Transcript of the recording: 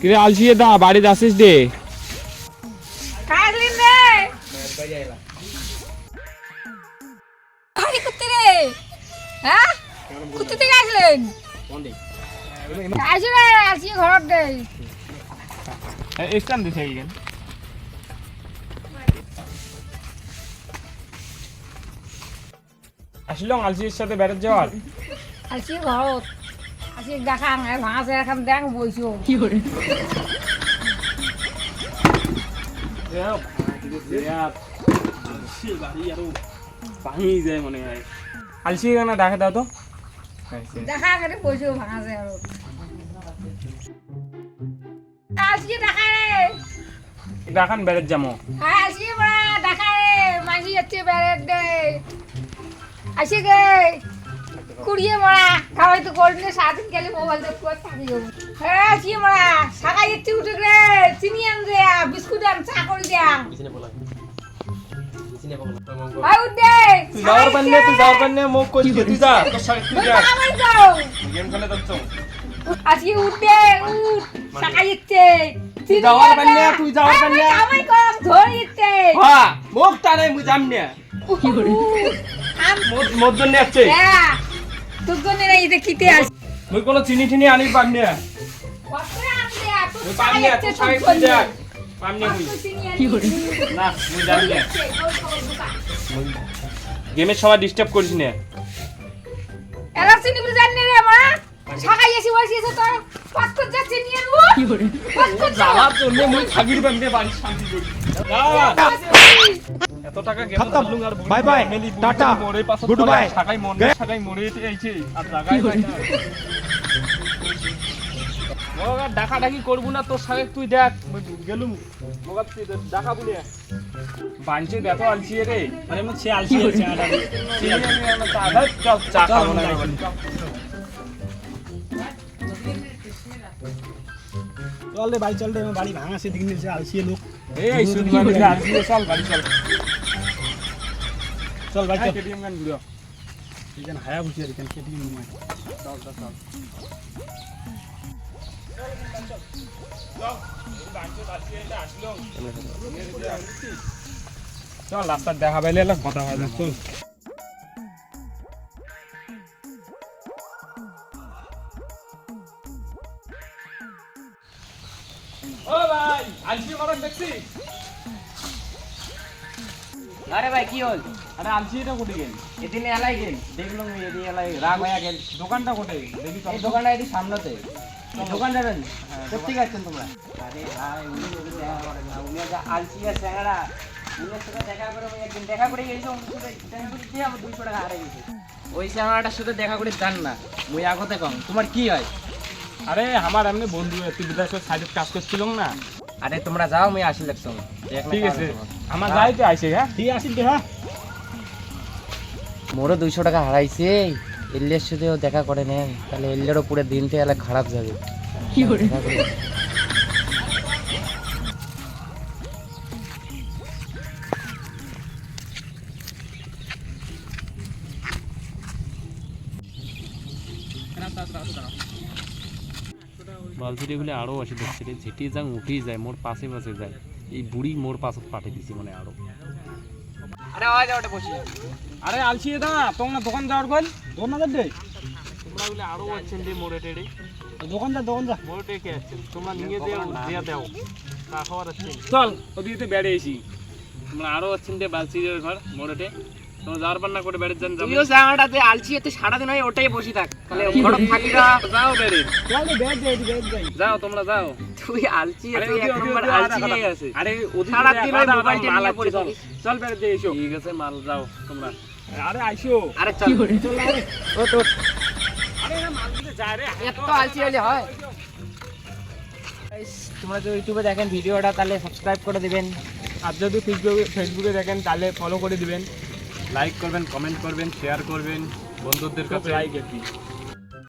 কিরে আলসিয়ে দা বাড়িতে আসিস দে। হ্যাঁ? আসিলাম আলসির সাথে বেড়াতে যাওয়ার? আসি ঘরত আসি দেখাং ভাঙাছে এখন দেখ বইছো। ভাঙি যায় মনে হয় আলসি গানা ডাকে দাও তো। দেখা করে বইছো ভাঙাছে আর আসি দেখা রে দেখান বেড়াতে যাব আসি বড়া দেখা রে মাঝি যাচ্ছে দে আসি গে। কুড়িয়ে মরা। খাওয়াই তো করলে সারাদিন গেলে মোবাইল দেখতে থাকি হ্যাঁ আসি মরা? সাকাই যাচ্ছে উঠে রে চিনি আন দে বিস্কুট আন চা করে উঠে যাচ্ছ? আজকে উঠে উঠ। সাকাই যাচ্ছে চিনি যাওয়ার আন তুই যাওয়ার আরে পান্নে। আমায় কম ধরে যাচ্ছে হ্যাঁ মুখ টানে মুই যাম না। আম মোর জন্য আসছে। হ্যাঁ। তোর জন্য এই যে কিতে আস মুই কোনো চিনি ঠিনি আনি পাম না। তুই পাম না তুই তোর সাইড দেখ। পাম না মুই। কি করে না মুই জানি না। গেমের সবাই ডিস্টার্ব করিস না। এলা চিনি বুঝি জানি রে মা। সাকাই এসে বসে আছে তোর। পাত করে যাচ্ছে নিয়ে নু কি করে পাত করে যাওয়ার জন্য মুই থাকির বান্ধে বাড়ি শান্তি করি এত টাকা গেল খতম। bye. Family tata. মোরে পাশে Goodbye. শাকাই মন গে- শাকাই মরে এইছে। আর ডাকা ডাকি করব না তোর সাথে তুই দেখ। গেলুম। বলে বাঞ্চে দেখো আলছি রে সে আছে আডা চল চা খাব না চল। রে বাড়ি চল রে বাড়ি ভাঙা সে দিকে নিয়ে আলসি লোক। এই শুধু আলছি চল গাড়ি চল। চল বাড়ি চল। কেটিএম গান ঘুরো এখানে হায়া বুঝি আর এখানে কেটে নিয়ে চল চল চল। চল রাস্তার দেখা পাইলে এলাম কথা হয় না চল। ও ভাই আলসি মারান দেখছি? আরে ভাই কি হল? আরে আলসিটা কোটে গেল? এদিনে এলাই গেল। দেখলাম এদি এলাই রাগ হয়ে গেল। দোকানটা কোটে দেখি এই দোকানটা এদি সামলাতে। এই দোকান যাবেন কোথেকে যাচ্ছেন তোমরা? আরে ভাই উনি দেখা না। উনি যে সাথে করে আমি একদিন দেখা করে গেছি ওনার সাথে দেখা করে দিয়ে আমার টাকা গেছে। ওই সাথে দেখা করে জান না। মুই আগতে কম। তোমার কি হয়? আরে আমার এমনি বন্ধু তুই বিদেশের সাইডে কাজ করছিলাম না। আরে তোমরা যাও মুই আসি লাগতাম ঠিক আছে। আমার যাইতে আইছে হ্যাঁ? ঠিক আছে হ্যাঁ। মোরও দুইশো টাকা হারাইছে। এল্লের সাথেও দেখা করে নেন তাহলে এল্লেরও পুরো দিনটা এলে খারাপ যাবে। কি করে? বালছিটিগুলি আরও আসে দেখছি রে। ঝেঁটিয়ে যাং উঠেই যায় মোর পাশে পাশে যায়। এই বুড়ি মোর পাশ পাঠিয়ে দিছি মানে আরও। আরে আওয়াজ ওটা বসি আরে আলসি দা তোমরা দোকান যাওয়ার কল দোকান দে। তোমরা বলে আরও আছেন দে মোরে টেড়ে। দোকানদার দোকানদার মোড়ে টেকে আছেন। তোমরা নিয়ে দেও দিয়া দেও। তা খাবার আছে। চল ওদিকে বেড়ে এসি। তোমরা আরও আছেন দে বালছিটির ঘর মোড়েটে তোমরা যাওয়ার করে বেড়ে যান তুইও জামাটাতে আলসি এতে সারাদিন হয় ওটাই বসে থাক। তাহলে ঘর থাকি না যাও বেড়ে। চল রে ব্যাগ দে এদিকে ব্যাগ দে যাও তোমরা যাও। তুই আলসি আরে এক নম্বর ওদি- আলসি আছে আরে সারাদিন ওই আধা- আধা মোবাইলটা মাল নিয়ে পড়ে চল। বেড়ে দিয়ে এসো। ঠিক আছে মাল যাও তোমরা। আরে আইসো। আরে চল। চল ও তো আরে মাল দিতে যায় রে। এত আলসি হলে হয়। তোমরা যদি ইউটিউবে দেখেন ভিডিওটা তাহলে সাবস্ক্রাইব করে দিবেন। আর যদি ফেসবুকে ফেসবুকে দেখেন তাহলে ফলো করে দিবেন। লাইক করবেন কমেন্ট করবেন শেয়ার করবেন বন্ধুদের কাছে